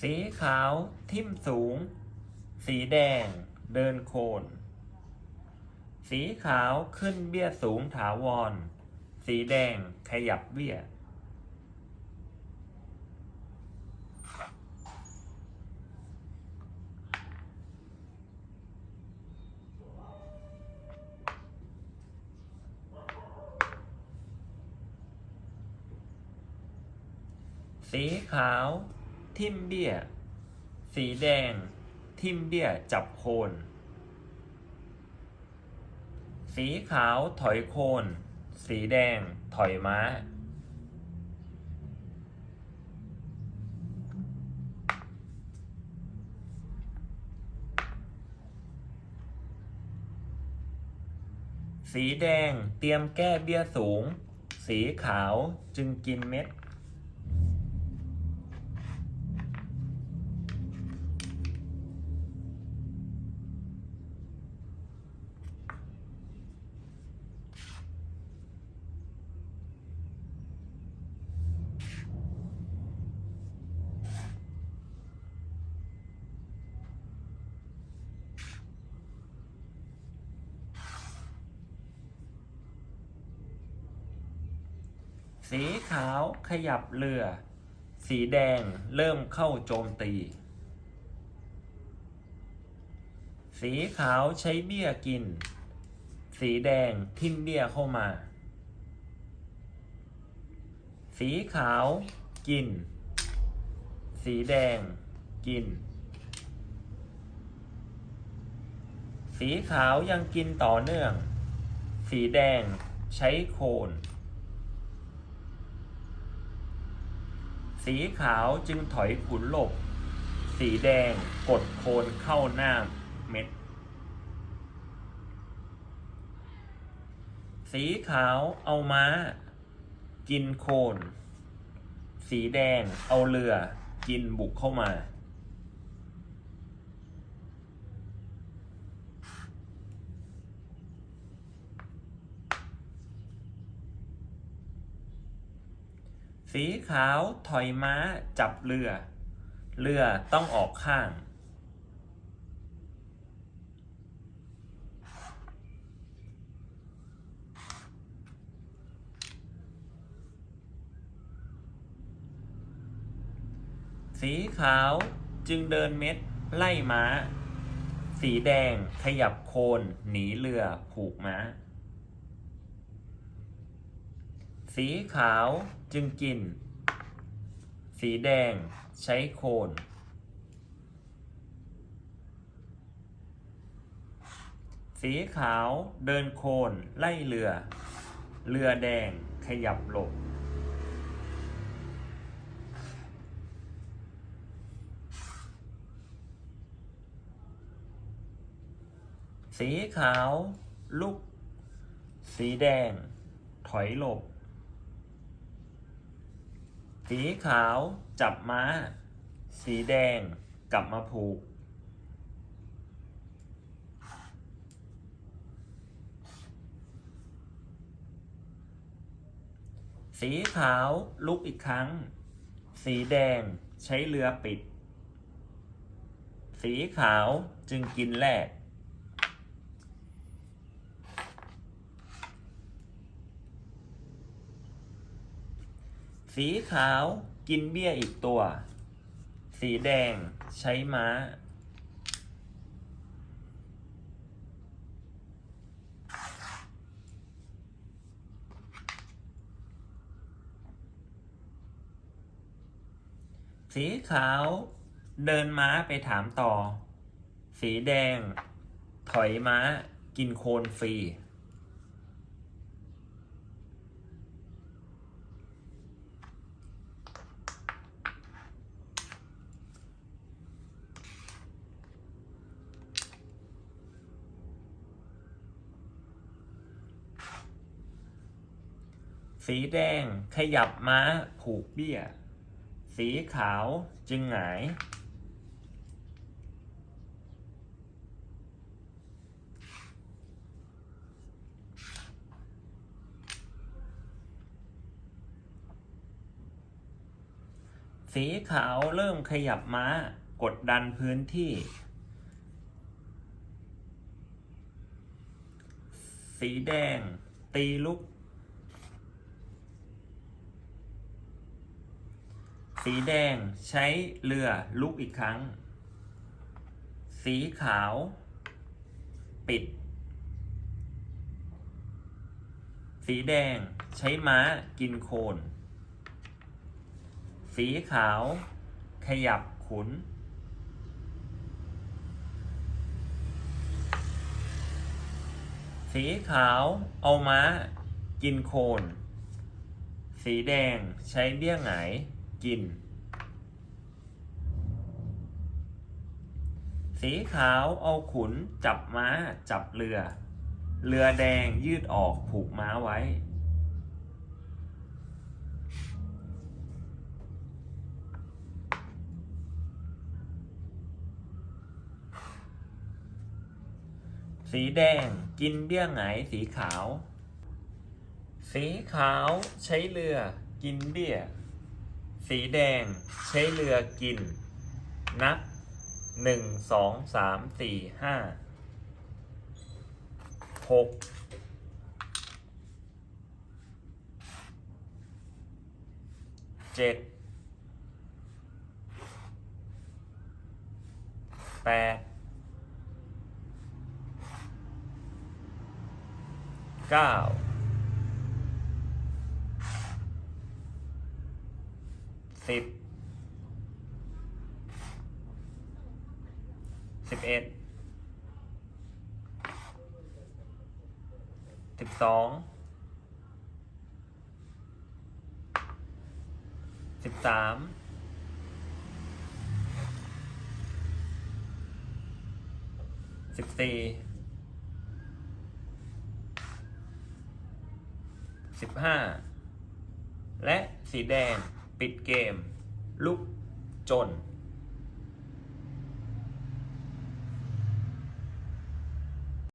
สีขาวทิ่มสูง สีแดง เดินโคน สีขาวขึ้นเบี้ยสูงถาวร สีแดงขยับเบี้ย สีขาว ทิมเบี้ย สีแดง ทิมเบี้ยจับโคน สีขาวถอยโคน สีแดงถอยม้า สีแดงเตรียมแก้เบี้ยสูง สีขาวจึงกินเม็ด สีขาวขยับเรือ สีแดงเริ่มเข้าโจมตี สีขาวใช้เบี้ยกิน สีแดงทิ่มเบี้ยเข้ามา สีขาวกิน สีแดงกิน สีขาวยังกินต่อเนื่อง สีแดงใช้โคน สีขาวจึงถอยขุนหลบ สีแดงกดโคนเข้าหน้าเม็ด สีขาวเอาม้า กินโคน สีแดงเอาเรือ กินบุกเข้ามา สีขาวถอยม้าจับเรือ เรือต้องออกข้าง สีขาวจึงเดินเม็ดไล่ม้า สีแดงขยับโคนหนีเรือผูกม้า สีขาวจึงกิน สีแดงใช้โคน สีขาวเดินโคนไล่เรือ เรือแดงขยับหลบสีขาวลุก สีแดง ถอยหลบ สีขาวจับม้า สีแดงกลับมาผูก สีขาวลุกอีกครั้ง สีแดงใช้เรือปิด สีขาวจึงกินแรก สีขาวกินเบี้ยอีกตัว สีแดงใช้ม้า สีขาวเดินม้าไปถามต่อ สีแดง ถอยม้ากินโคนฟรี สีแดงขยับม้าผูกเบี้ย สีขาวจึงหงายสสีขาวเริ่มขยับม้ากดดันพื้นที่ สีแดงตีลุก สีแดงใช้เรือลุกอีกครั้ง สีขาว ปิด สีแดงใช้ม้ากินโคน สีขาว ขยับขุน สีขาวเอาม้ากินโคน สีแดงใช้เบี้ยหงาย กิน สีขาวเอาขุน จับม้า จับเรือ เรือแดงยืดออกผูกม้าไว้ สีแดงกินเบี้ยหงายสีขาว สีขาวใช้เรือกินเบี้ย สีแดงใช้เรือกิน นับหนึ่งสองสามสี่ห้าหกเจ็ดแปดเก้า สิบสิบเอ็ดสิบสองสิบสามสิบสี่สิบห้าและสีแดง ปิดเกม ลุกจน